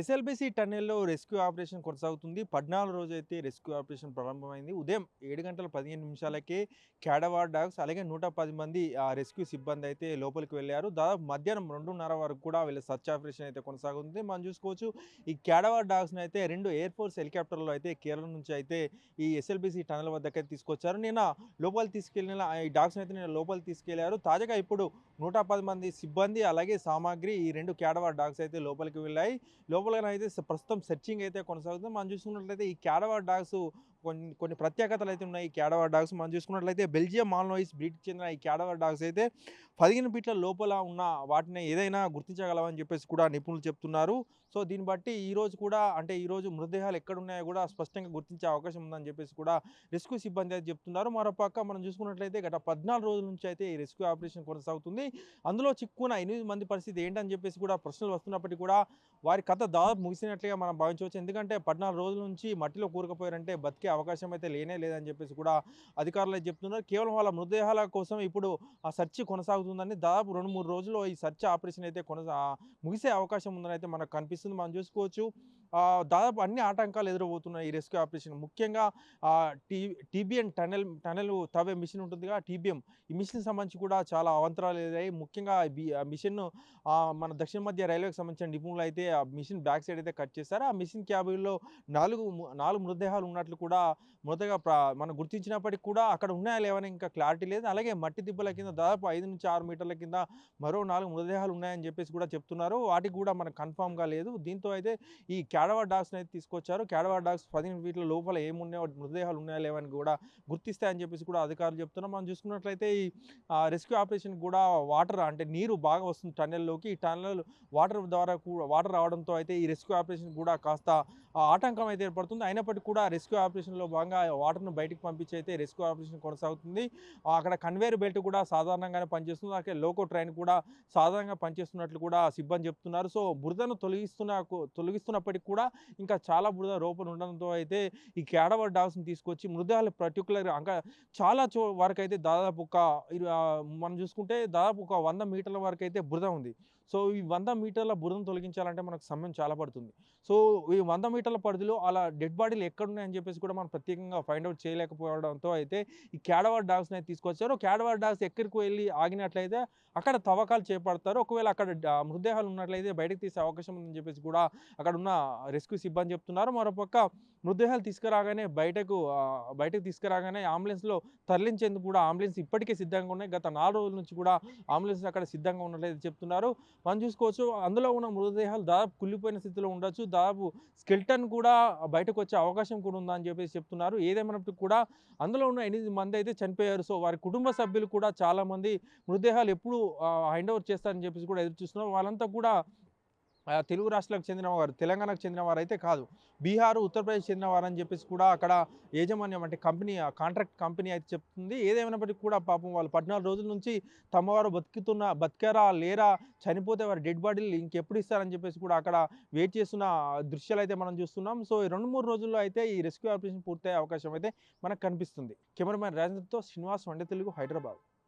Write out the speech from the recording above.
SLBC టన్నెల్లో rescue operation కొనసాగుతుంది. పద్నాలుగు రోజు అయితే రెస్క్యూ ఆపరేషన్ ప్రారంభమైంది. ఉదయం ఏడు గంటల పదిహేను నిమిషాలకే క్యాడవార్ డాగ్స్ అలాగే నూట పది మంది ఆ రెస్క్యూ సిబ్బంది అయితే లోపలికి వెళ్ళారు. దాదాపు మధ్యాహ్నం రెండున్నర వరకు కూడా వీళ్ళ సర్చ్ ఆపరేషన్ అయితే కొనసాగుతుంది. మనం చూసుకోవచ్చు ఈ క్యాడవార్ డాగ్స్ని అయితే రెండు ఎయిర్ ఫోర్స్ హెలికాప్టర్లో అయితే కేరళ నుంచి అయితే ఈ ఎస్ఎల్బిసి టన్నెల్ వద్దకు తీసుకొచ్చారు. నేను లోపలికి తీసుకెళ్ళిన ఈ డాగ్స్ని అయితే నేను లోపలికి తీసుకెళ్ళారు. తాజాగా ఇప్పుడు నూట పది మంది సిబ్బంది అలాగే సామాగ్రి ఈ రెండు క్యాడవార్ డాగ్స్ అయితే లోపలికి వెళ్ళాయి. లోపలైనా అయితే ప్రస్తుతం సెర్చింగ్ అయితే కొనసాగుతుంది. మనం చూసుకున్నట్లయితే ఈ క్యాడవా డాగ్స్ కొన్ని కొన్ని ప్రత్యేకతలు అయితే ఉన్నాయి. క్యాడవర్ డాగ్స్ మనం చూసుకున్నట్లయితే బెల్జియం మాల్నోయిస్ బ్రీడ్కి చెందిన ఈ క్యాడవర్ డాగ్స్ అయితే పదిహేను ఫీట్ల లోపల ఉన్న వాటిని ఏదైనా గుర్తించగలవని చెప్పేసి కూడా నిపుణులు చెప్తున్నారు. సో దీన్ని బట్టి ఈ రోజు కూడా అంటే ఈ రోజు మృతదేహాలు ఎక్కడున్నాయో కూడా స్పష్టంగా గుర్తించే అవకాశం ఉందని చెప్పేసి కూడా రెస్క్యూ సిబ్బంది అయితే చెప్తున్నారు. మరోపక్క మనం చూసుకున్నట్లయితే గత పద్నాలుగు రోజుల నుంచి అయితే ఈ రెస్క్యూ ఆపరేషన్ కొనసాగుతుంది. అందులో చిక్కున్న ఎనిమిది మంది పరిస్థితి ఏంటని చెప్పేసి కూడా ప్రశ్నలు వస్తున్నప్పటికీ కూడా వారి కథ దాదాపు ముగిసినట్లుగా మనం భావించవచ్చు. ఎందుకంటే పద్నాలుగు రోజుల నుంచి మట్టిలో కూరుకుపోయారంటే బతికే అవకాశం అయితే లేనే లేదని చెప్పేసి కూడా అధికారులు చెప్తున్నారు. కేవలం వాళ్ళ మృతదేహాల కోసం ఇప్పుడు ఆ సెర్చ్ కొనసాగుతుందని దాదాపు రెండు మూడు రోజుల్లో ఈ సెర్చ్ ఆపరేషన్ అయితే కొనసా ముగిసే అవకాశం ఉందని అయితే మనకు కనిపిస్తుంది. మనం చూసుకోవచ్చు. దాదాపు అన్ని ఆటంకాలు ఎదురబోతున్నాయి ఈ రెస్క్యూ ఆపరేషన్. ముఖ్యంగా ఆ, టీ టీబీఎన్ టనెల్ టనెల్ తవ్వే మిషన్ ఉంటుందిగా టీబీఎం. ఈ మిషన్ సంబంధించి కూడా చాలా అవంతరాలు ఎదురయ్యాయి. ముఖ్యంగా బి- ఆ మిషన్ మన దక్షిణ మధ్య రైల్వేకి సంబంధించిన నిపుణులు అయితే ఆ మిషన్ బ్యాక్ సైడ్ అయితే కట్ చేశారు. ఆ మిషన్ క్యాబిన్లో నాలుగు నాలుగు మృతదేహాలు ఉన్నట్లు కూడా మొదటగా మనం గుర్తించినప్పటికీ కూడా అక్కడ ఉన్నాయా లేవని ఇంకా క్లారిటీ లేదు. అలాగే మట్టి దిబ్బల కింద దాదాపు ఐదు నుంచి ఆరు మీటర్ల కింద మరో నాలుగు మృతదేహాలు ఉన్నాయని చెప్పేసి కూడా చెప్తున్నారు. వాటికి కూడా మనకు కన్ఫామ్గా లేదు. దీంతో అయితే ఈ కేడవా డాగ్స్ అయితే తీసుకొచ్చారు. క్యాడవర్ డాగ్స్ పదిహేను ఫీట్ల లోపల ఏమున్నాయో మృతదేహాలు ఉన్నాయా లేవని కూడా గుర్తిస్తాయని చెప్పేసి కూడా అధికారులు చెప్తున్నారు. మనం చూసుకున్నట్లయితే ఈ రెస్క్యూ ఆపరేషన్ కూడా వాటర్ అంటే నీరు బాగా వస్తుంది టన్నెల్లోకి. ఈ టన్నెల్ వాటర్ ద్వారా కూడా వాటర్ రావడంతో అయితే ఈ రెస్క్యూ ఆపరేషన్ కూడా కాస్త ఆటంకం అయితే ఏర్పడుతుంది. అయినప్పటికీ కూడా రెస్క్యూ ఆపరేషన్లో భాగంగా వాటర్ను బయటకు పంపించి అయితే రెస్క్యూ ఆపరేషన్ కొనసాగుతుంది. అక్కడ కన్వేర్ బెల్ట్ కూడా సాధారణంగానే పనిచేస్తుంది. అలాగే లోకో ట్రైన్ కూడా సాధారణంగా పనిచేస్తున్నట్లు కూడా సిబ్బంది చెప్తున్నారు. సో బురదను తొలగిస్తున్న తొలగిస్తున్నప్పటికీ కూడా ఇంకా చాలా బురద రూపం ఉండడంతో అయితే ఈ క్యాడవర్ డాగ్స్ని తీసుకొచ్చి మృతదేహాలు పర్టికులర్ ఇంకా చాలా చో వరకు అయితే దాదాపు ఒక మనం చూసుకుంటే దాదాపు ఒక వంద మీటర్ల వరకు అయితే బురద ఉంది. సో ఈ వంద మీటర్ల బురదను తొలగించాలంటే మనకు సమయం చాలా పడుతుంది. సో ఈ వంద మీటర్ల పరిధిలో అలా డెడ్ బాడీలు ఎక్కడున్నాయని చెప్పేసి కూడా మనం ప్రత్యేకంగా ఫైండ్ అవుట్ చేయలేకపోవడంతో అయితే ఈ క్యాడవర్ డాగ్స్ని అయితే తీసుకొచ్చారు. క్యాడవర్ డాగ్స్ ఎక్కడికి వెళ్ళి ఆగినట్లయితే అక్కడ తవ్వకాలు చేపడతారు. ఒకవేళ అక్కడ మృతదేహాలు ఉన్నట్లయితే బయటకు తీసే అవకాశం ఉందని చెప్పేసి కూడా అక్కడ ఉన్న రెస్క్యూ సిబ్బంది చెప్తున్నారు. మరోపక్క మృతదేహాలు తీసుకురాగానే బయటకు బయటకు తీసుకురాగానే అంబులెన్స్లో తరలించేందుకు కూడా అంబులెన్స్ ఇప్పటికే సిద్ధంగా ఉన్నాయి. గత నాలుగు రోజుల నుంచి కూడా అంబులెన్స్ అక్కడ సిద్ధంగా ఉన్నట్లయితే చెప్తున్నారు. మనం చూసుకోవచ్చు. అందులో ఉన్న మృతదేహాలు దాదాపు కుళ్ళిపోయిన స్థితిలో ఉండొచ్చు. దాదాపు స్కెల్టన్ కూడా బయటకు వచ్చే అవకాశం కూడా ఉందని చెప్పేసి చెప్తున్నారు. ఏదేమైనప్పటికీ కూడా అందులో ఉన్న ఎనిమిది మంది అయితే చనిపోయారు. సో వారి కుటుంబ సభ్యులు కూడా చాలామంది మృతదేహాలు ఎప్పుడు హ్యాండ్ ఓవర్ చేస్తారని చెప్పేసి కూడా ఎదురు చూస్తున్నారు. వాళ్ళంతా కూడా తెలుగు రాష్ట్రాలకు చెందినవారు తెలంగాణకు చెందిన వారు అయితే కాదు. బీహార్ ఉత్తరప్రదేశ్ చెందినవారు అని చెప్పేసి కూడా అక్కడ యాజమాన్యం అంటే కంపెనీ కాంట్రాక్ట్ కంపెనీ అయితే చెప్తుంది. ఏదేమైనప్పటికీ కూడా పాపం వాళ్ళు పద్నాలుగు రోజుల నుంచి తమవారు బతుకుతున్న బతికారా లేరా చనిపోతే వారి డెడ్ బాడీలు ఇంకెప్పుడు ఇస్తారని చెప్పేసి కూడా అక్కడ వెయిట్ చేస్తున్న దృశ్యాలు అయితే మనం చూస్తున్నాం. సో ఈ రెండు మూడు రోజుల్లో అయితే ఈ రెస్క్యూ ఆపరేషన్ పూర్తయ్యే అవకాశం అయితే మనకు కనిపిస్తుంది. కెమెరామ్యాన్ రాజేంద్రతో శ్రీనివాస్ వండే తెలుగు హైదరాబాద్.